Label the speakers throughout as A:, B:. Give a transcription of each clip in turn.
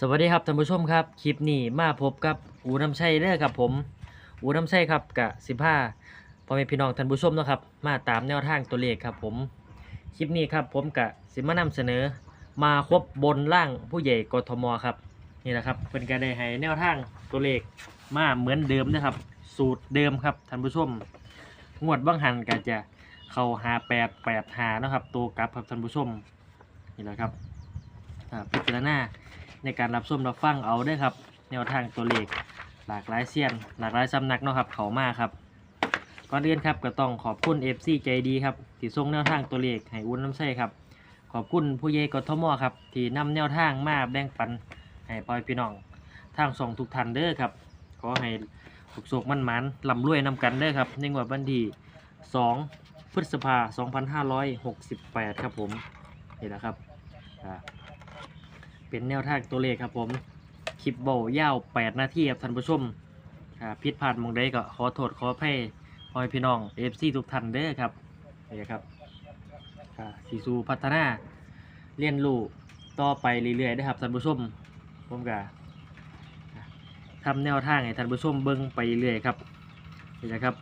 A: สวัสดีครับท่านผู้ชมครับคลิปนี้มาพบกับอูน้ำชัยเด้อครับผม อูน้ำชัยครับกะสิบห้าพ่อแม่พี่น้องท่านผู้ชมนะครับ มาตามแนวทางตัวเลขครับผมคลิปนี้ครับผมกะสิมานำเสนอ มาครบบนล่างผู้ใหญ่กทมครับนี่แหละครับเป็นการได้ให้แนวทางตัวเลขมาเหมือนเดิมนะครับ สูตรเดิมครับท่านผู้ชม งวดบางหันก็จะเข้าหาแปดแปดหานะครับตัวกลับครับท่านผู้ชมนี่แหละครับอ่าพิจารณา ในการรับชมรับฟังเอาเด้ครับ แนวทางตัวเลขหลากหลายเสี้ยน หลากหลายสำนักเนาะครับเขามาครับก่อนอื่นครับก็ต้องขอบคุณ FC ใจดีครับที่ส่งแนวทางตัวเลขให้อุ้นน้ำใช่ครับ ขอบคุณผู้ใหญ่กทมครับที่นำแนวทางมาแบ่งปันให้พ่อพี่น้องทางส่งทุกท่านเด้อครับ ขอให้สุขสุขมันมันลำรวยนำกันเด้อครับในงวดวันที่2พฤษภา2568 ครับผมนี่แหละครับอ่า เป็นแนวทางตัวเลขครับผมคลิปเบายาว8นาทีครับท่านผู้ชมอ่าผิดพลาดมองใดก็ขอโทษขออภัยพอยพี่น้อง FC ทุกท่านเด้อครับนี่ครับสีสูพัฒนาเรียนรู้ต่อไปเรื่อยๆนะครับท่านผู้ชมผมก็ทำแนวทางให้ท่านผู้ชมเบิ่งไปเรื่อยๆครับนี่นะครับ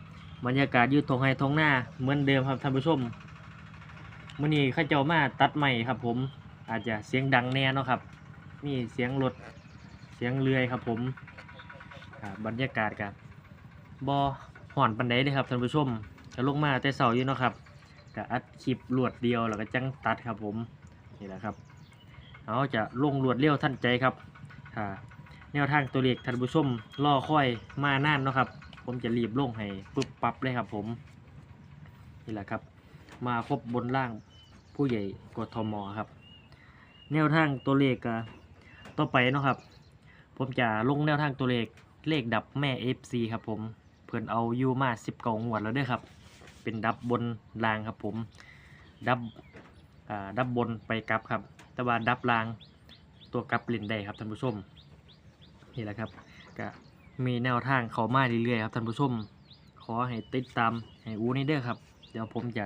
A: บรรยากาศยืดทงไฮทงหน้าเหมือนเดิมครับท่านผู้ชมมื้อนี้ข้าเจ้ามาตัดใหม่ครับผม อาจจะเสียงดังแน่เนาะครับ มีเสียงรถเสียงเรือครับผมบรรยากาศกับบอห่อนปันไดเลยครับท่านผู้ชมจะลงมาแต่เสาอยู่เนาะครับกะอัดคลิปรวดเดียวแล้วก็จังตัดครับผมนี่แหละครับเอาจะลงรวดเร็วทันใจครับอ่าแนวทางตัวเลขท่านผู้ชมรอค่อยมานานเนาะครับ ผมจะรีบลงให้ปึ๊บปั๊บเลยครับผมนี่แหละครับ มาครบบนล่างผู้ใหญ่กทมครับ แนวทางตัวเลขก็ต่อไปเนาะครับ ผมจะลงแนวทางตัวเลขเลขดับแม่ FC ครับผมเพิ่นเอายูมา10เก่างวดแล้วด้อครับ เป็นดับบนรางครับผมดับอ่าดับบนไปกลับครับ แต่ว่าดับรางตัวกลับเล่นได้ครับท่านผู้ชมนี่แหละครับก็มีแนวทางเขามาเรื่อยๆครับท่านผู้ชม ขอให้ติดตามให้อู้นี่เด้อครับ เดี๋ยวผมจะ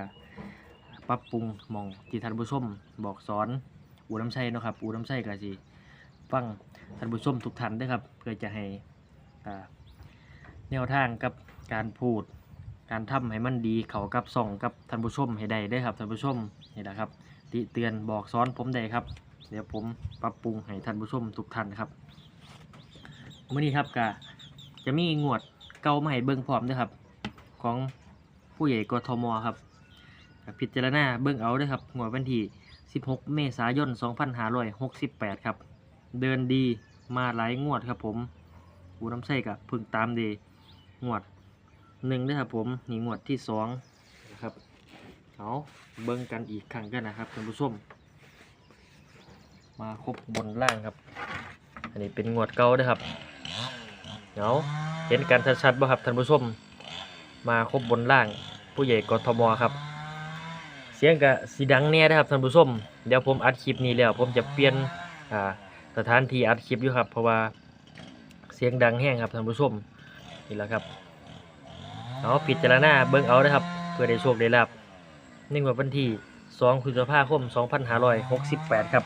A: ปรับปรุงมองที่ท่านผู้ชมบอกสอน อูน้ำชัยเนาะครับอูน้ำชัยก็สิฟังท่านผู้ชมทุกท่านด้วยครับ เพื่อจะให้แนวทางกับการพูด การทำให้มันดีเขากับส่องกับท่านผู้ชมให้ได้เด้วยครับท่านผู้ชมนี่แหละครับ ติเตือนบอกสอนผมได้ครับ เดี๋ยวผมปรับปรุงให้ท่านผู้ชมทุกท่านครับเมื่อนี้ครับก็จะมีงวดเก่าให้เบิ่งพร้อมด้วยครับ ของผู้ใหญ่กทมครับพิจารณาเบิ่งเอาด้วยครับงวดวันที่ 16 เมษายน 2568 ครับ เดินดีมาหลายงวดครับผมอูน้ำใส่กับพึ่งตามดีงวดหนึ่งด้ครับผมนี่งวดที่สองนะครับเอาเบิ่งกันอีกครั้งกันนะครับท่านผู้ชมมาครบบนล่างครับ อันนี้เป็นงวดเก่าด้วยครับเอาเห็นกันชัดๆบ่ครับท่านผู้ชม มาครบบนล่างผู้ใหญ่กทมครับ สียงก็สีดังแน่นะครับท่านผู้ชมเดี๋ยวผมอัดคลิปนี้แล้ว ผมจะเปลี่ยนสถานที่อัดคลิปอยู่ครับ เพราะว่าเสียงดังแห้งครับท่านผู้ชมนี่แหละครับเอาพิจารณาเบิ่งเอานะครับ เพื่อได้โชคได้ลาบนงวดวันที่2พฤษภาคม2568ครับ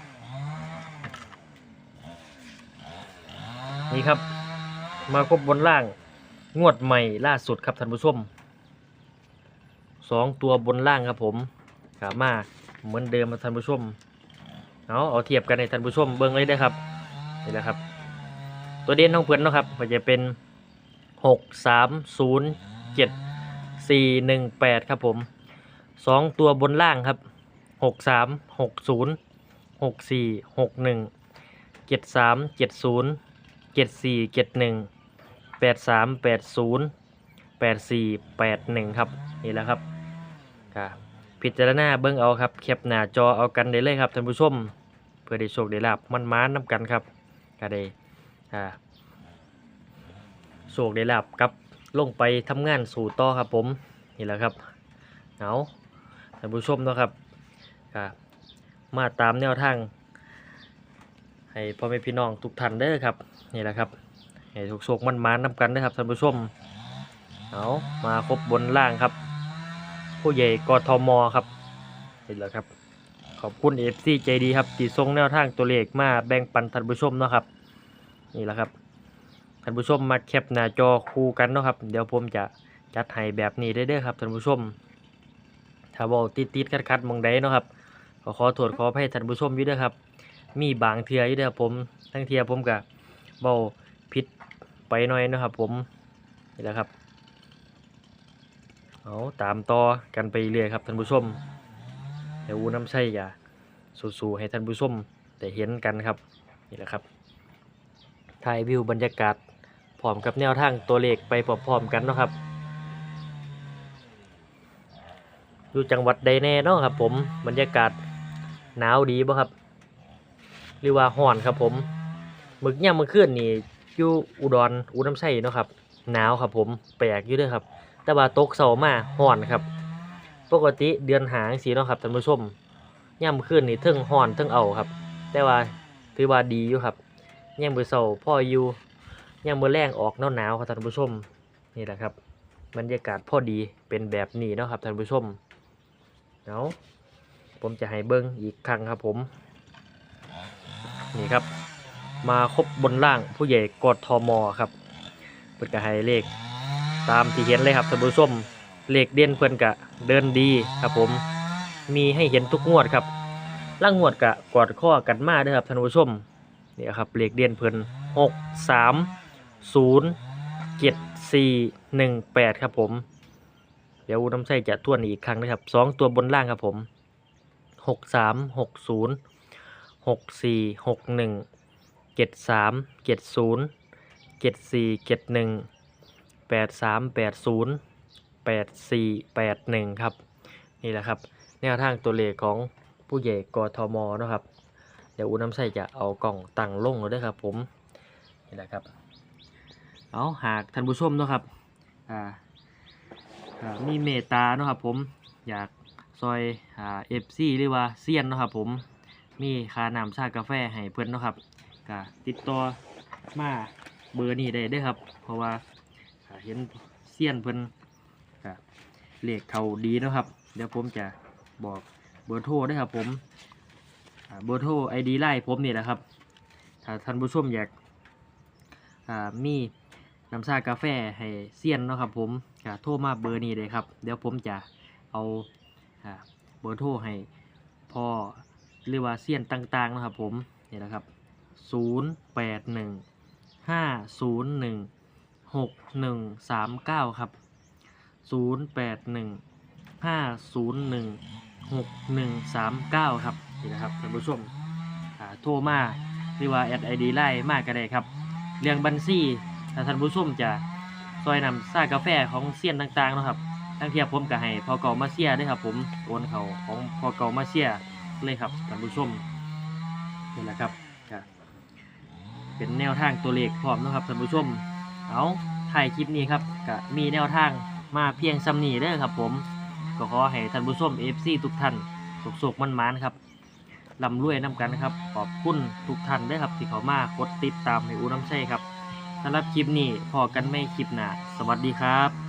A: นี่ครับ มาครบบนล่าง งวดใหม่ล่าสุดครับท่านผู้ชมสองตัวบนล่างครับผม ขามาเหมือนเดิมท่านผู้ชมเอาเอาเทียบกันในท่านผู้ชมเบิ้งเลยได้ครับนี่แหละครับ ตัวเด่นของเพื่อนนะครับก็จะเป็นหกสามศูนย์เจ็ดสี่หนึ่งแปดครับผมสองตัวบนล่างครับหกสามหกศูนย์หกสี่หกหนึ่งเจ็ดสามเจ็ดศูนย์เจ็ดสี่เจ็ดหนึ่งแปดสามแปดศูนย์แปดสี่แปดหนึ่งครับ นี่แหละครับครับ พิจารณาเบิ่งเอาครับแคปหน้าจอเอากันได้เลยครับท่านผู้ชมเพื่อได้โชคได้ลาบมันมานๆนำกันครับก็ได้อ่าโชคได้ลาบกับลงไปทำงานสู่ต่อครับผมนี่แหละครับเอาท่านผู้ชมนะครับมาตามแนวทางให้พ่อแม่พี่น้องทุกท่านเด้อครับนี่แหละครับให้ทุกโชคมันมานๆนำกันเด้ครับท่านผู้ชมเอามาครบบนล่างครับ ผู้ใหญ่กทมครับเห็นแล้วครับ ขอบคุณ FC ใจดีครับที่ส่งแนวทางตัวเลขมาแบ่งปันท่านผู้ชมเนาะครับนี่แหละครับท่านผู้ชมมาแคปหน้าจอคู่กันเนาะครับ เดี๋ยวผมจะจัดให้แบบนี้ได้เด้อครับท่านผู้ชม ถ้าเว้าติดๆขัดๆมองใดเนาะครับก็ขอโทษขออภัยท่านผู้ชมอยู่ด้อครับ มีบางเทื่ออยู่เด้อครับผม ทั้งเทื่อผมก็เว้าผิดไปหน่อยนะครับผมนี่แหละครับ เอาตามต่อกันไปเรื่อยครับท่านผู้ชมเดี๋ยวอูน้ำใช่อย่าสู้ๆให้ท่านผู้ชมได้เห็นกันครับนี่แหละครับถ่ายวิวบรรยากาศพร้อมกับแนวทางตัวเลขไปพร้อมๆกันเนาะครับอยู่จังหวัดใดแน่เนาะครับผมบรรยากาศหนาวดีบ่ครับ หรือว่าร้อนครับผมมึกย่ามมื้อคืนนี่อยู่อุดรอุน้ำไส้เนาะครับหนาวครับผมแปลกอยู่ด้วยครับ แต่ว่าตกเสามาร้อนครับ ปกติเดือนหางซี่เนาะครับท่านผู้ชมย่ามมื้นนี่เทิงร้อนเทิงเอาครับ แต่ว่าถือว่าดีอยู่ครับย่ามมื้อเช้าพ่ออยู่ย่ามมื้อแรงออกหนาวๆครับท่านผู้ชมนี่แหละครับบรรยากาศพอดีเป็นแบบนี้เนาะครับท่านผู้ชมเอาผมจะให้เบิ้งอีกครั้งครับผม นี่ครับ มาครบบนล่างผู้ใหญ่กดทอมอครับเพิ่นก็ให้เลข ตามที่เห็นเลยครับท่านผู้ชมเลขเด่นเพิ่นก็เดินดีครับผม มีให้เห็นทุกงวดครับล่างงวดกะกอดข้อกันมาเด้อครับท่านผู้ชมนี่ครับเลขเด่นเพิ่นหกสามศูนย์เจ็ดสี่หนึ่งแปดครับผม เดี๋ยวน้ำใส่จะทวนอีกครั้งนะครับสองตัวบนล่างครับผมหกสามหกศูนย์หกสี่หกหนึ่งเจ็ดสามเจ็ดศูนย์เจ็ดสี่เจ็ดหนึ่ง แปดสามแปดศูนย์แปดสี่แปดหนึ่งครับ นี่แหละครับ แนวทางตัวเลขของผู้ใหญ่กทมนะครับ เดี๋ยวอูน้ำใส่จะเอากล่องตั้งลงเลยด้วยครับผม นี่แหละครับ เอาหากท่านผู้ชมนะครับอ่ามีเมตาเนะครับผมอยากซอยเอฟซีหรือว่าเซียนเนะครับผมมีคาน้ำชากาแฟให้เพิ่อนนะครับก็ติดต่อมาเบอร์นี้ได้ด้อครับ เพราะว่า เห็นเซียนเพิ่นก็เลขเขาดีนะครับ เดี๋ยวผมจะบอกเบอร์โทรด้วยครับผมเบอร์โทรไอดีไลน์ผมนี่แหละครับ ถ้าท่านผู้ชมอยากมีน้ำชากาแฟให้เซียนนะครับผมก็โทรมาเบอร์นี้เลยครับ เดี๋ยวผมจะเอาเบอร์โทรให้พ่อหรือว่าเซียนต่างๆนะครับผมนี่แหละครับ 0 8 1 5 0 1 6 1 3 9ครับ0 8 1 5 0 1 6 1 3 9ครับนี่นะครับท่านผู้ชมโทรมาหรือว่าแอดไอดีไล่มากก็ได้ครับเรื่องบัญชีถ้าท่านผู้ชมจะซอยนำซ่ากาแฟของเซียนต่างๆนะครับทั้งเทียบผมก็ให้พอเก่ามาเชียด้ครับ ผมโอนเขาของพอเก่ามาเชียเลยครับท่านผู้ชมนี่แหละครับเป็นแนวทางตัวเลขพร้อมนะครับท่านผู้ชม เอาถ่ายคลิปนี้ครับก็มีแนวทางมาเพียงซ้ำนี้เด้อครับผม ก็ขอให้ท่านผู้ชม FC ทุกท่านสุขๆมันๆครับลำรวยน้ำกันนะครับ ขอบคุณทุกท่านได้ครับ ที่เขามากดติดตามในอูน้ำใช่ครับสำหรับคลิปนี้พอกันไม่คลิปหนาสวัสดีครับ